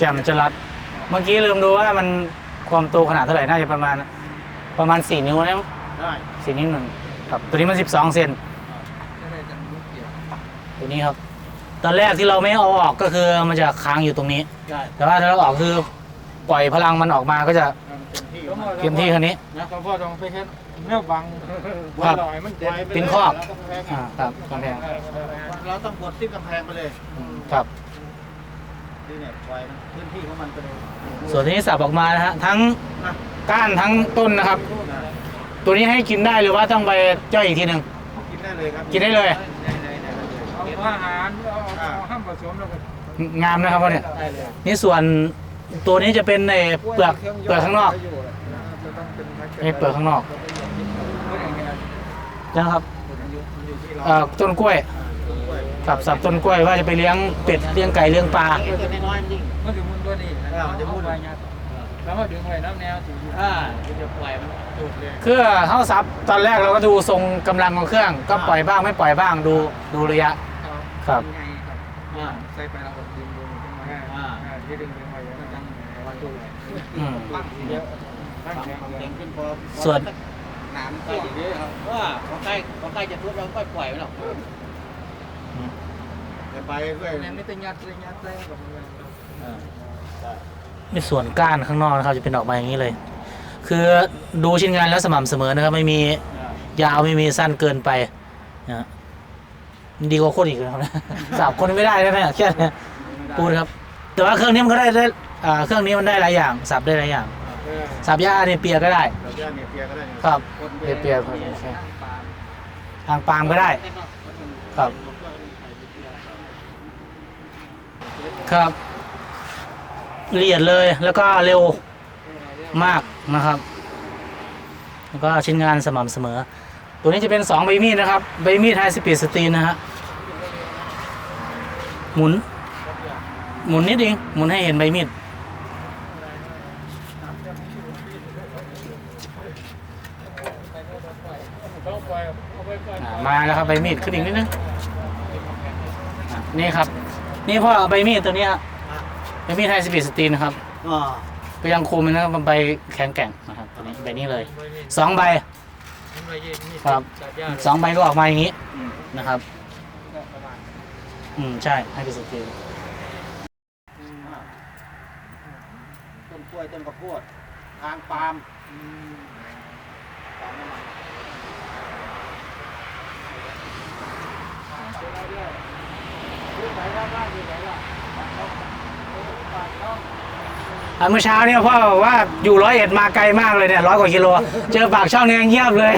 จ่มจะรัดเมื่อกี้ลืมดูว่ามันความโตขนาดเท่าไหร่น่าจะประมาณ ประมาณสี่นิ้วนะมั้งได้สี่นิ้วหนึ่งครับ ตัวนี้มันสิบสองเซนไม่ได้จังลูกเดียวตัวนี้ครับ ตอนแรกที่เราไม่เอาออกก็คือมันจะค้างอยู่ตรงนี้ ได้แต่ว่าถ้าเราออกคือปล่อยพลังมันออกมาก็จะเต็มที่เต็มที่คันนี้นะพ่อต้องไปเฮ็ดแนวบังครับลอยมันเจ็บปินครอบอ่าครับกำแพงเราต้องกดที่กำแพงไปเลยครับ ที่เนี่ยปล่อยมันพื้นที่ของมันไปเลยส่วนที่สับออกมานะฮะทั้งก้านทั้งต้นนะครับนะตัวนี้ให้กินได้หรือว่าต้องไปย่อยอีกทีหนึ่งกินได้เลยครับกินได้เลยได้เลยได้เลยเอาอาหารเอาเอาเอาห้ามผสมแล้วก็งามนะครับว่าเนี่ยได้เลยนี่ส่วนตัวนี้จะเป็นในเปลือกเปลือกข้างนอกนี่เปลือกข้างนอกนะครับอยู่ที่เราเอ่อต้นกล้วย กับสับต้นกล้วยว่าจะไปเลี้ยงเป็ดเลี้ยงไก่เลี้ยงปลาไอ้ตัวน้อยๆมันยิ่งมันถึงมุนตัวนี้เออมันจะมุนเอาไปงัดแล้วก็ดึงไว้น้ำแนวถึงอ่ามันจะปล่อยมันจุดเลยเครื่องเข้าซับตอนแรกเราก็ดูทรงกำลังของเครื่อง ก็ปล่อยบ้างไม่ปล่อยบ้างดูดูระยะครับไงครับอ่าใส่ไปแล้วก็ดึงดึงดึงมาอ่าอ่าที่ดึงดึงไว้แล้วก็ตั้งไว้ตัวเลยอืมปั้งเดียวตั้งปั้งแข็งเด้งขึ้นพอส่วนหนามใกล้อย่างนี้ครับว่าพอใกล้พอใกล้จะทุบเราก็ปล่อยมันหรอก จะไปเรื่อยเนี่ยไม่ต้องยัดเลยยัดเลยกับมืออ่าได้ในส่วนก้านข้างนอกนะครับ จะเป็นออกมาอย่างนี้เลย คือดูชิ้นงานแล้วสม่ำเสมอนะครับไม่มีอ่ายาวไม่มีสั้นเกินไปนะฮะดีกว่าคนอีกนะครับสับคนไม่ได้นะเนี่ยแค่เนี้ยพูดครับ แต่ว่าเครื่องนี้มันก็ได้ได้อ่าเครื่องนี้มันได้หลายอย่างสับได้หลายอย่างเออสับหญ้าเนี่ยเปียก็ได้ เราจะเนี่ยเปียก็ได้ครับคนเปียเปียครับใช่ทางปาล์มก็ได้ ครับ ครับ ละเอียดเลยแล้วก็เร็วมากนะครับ แล้วก็ชิ้นงานสม่ำเสมอ ตัวนี้จะเป็นสองใบมีดนะครับ ใบมีดไฮสปีดสตีนนะฮะหมุน หมุนนิดเองหมุนให้เห็นใบมีดมาแล้วครับใบมีดขึ้นอีกนิดนึงนี่ครับ นี่พ่อเอาใบมีดตัวเนี้ยใบมีดไฮสปีดสตีนนะครับอ่าก็ยังคุมนะครับมันใบแข็งแกร่งนะครับตัวนี้ใบนี้เลยสองใบมันไปเย็นนี่ครับตัดหญ้าสองใบก็ออกมาอย่างนี้อืมนะครับประมาณอืมใช่ให้เป็นสตีนต้นกล้วยต้นข้าวโพดทางปาล์มปาล์มน้ำมัน อะเมื่อเช้าเนี่ยพ่อบอกว่าอยู่ร้อยเอ็ดมาไกลมากเลยเนี่ยร้อยกว่ากิโล เจอปากช่องเนี่ยเงียบเลย